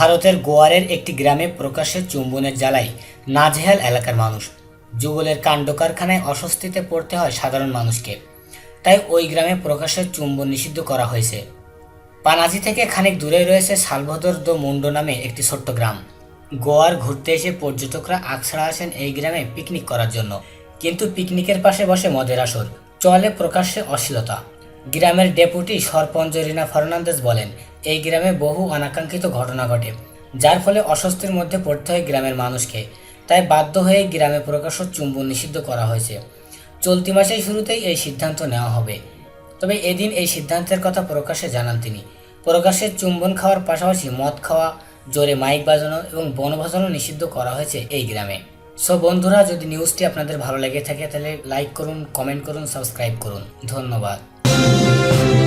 ভারতের গোয়ারের একটি গ্রামে প্রকাশ্যে চুম্বনের জ্বালায় নাজেহাল এলাকার মানুষ। যুগলের কাণ্ড কারখানায় অস্বস্তিতে পড়তে হয় সাধারণ মানুষকে। তাই ওই গ্রামে প্রকাশ্যে চুম্বন নিষিদ্ধ করা হয়েছে। পানাজি থেকে খানিক দূরে রয়েছে সালভদর দো মুন্ডো নামে একটি ছোট্ট গ্রাম। গোয়ার ঘুরতে এসে পর্যটকরা আকছড়া আসেন এই গ্রামে পিকনিক করার জন্য। কিন্তু পিকনিকের পাশে বসে মদের আসর। চলে প্রকাশ্যে অশ্লীলতা। গ্রামের ডেপুটি সরপঞ্চ রিনা ফার্নান্দেজ বলেন এই গ্রামে বহু অনাকাঙ্ক্ষিত ঘটনা ঘটে, যার ফলে অস্বস্তির মধ্যে পড়তে হয় গ্রামের মানুষকে। তাই বাধ্য হয়ে গ্রামে প্রকাশ্য চুম্বন নিষিদ্ধ করা হয়েছে। চলতি মাসের শুরুতেই এই সিদ্ধান্ত নেওয়া হবে। তবে এদিন এই সিদ্ধান্তের কথা প্রকাশ্যে জানান তিনি। প্রকাশ্যে চুম্বন খাওয়ার পাশাপাশি মদ খাওয়া, জোরে মাইক বাজানো এবং বনভোজনও নিষিদ্ধ করা হয়েছে এই গ্রামে। সো বন্ধুরা, যদি নিউজটি আপনাদের ভালো লেগে থাকে, তাহলে লাইক করুন, কমেন্ট করুন, সাবস্ক্রাইব করুন। ধন্যবাদ।